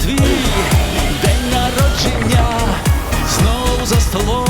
твій день народження знову за столом.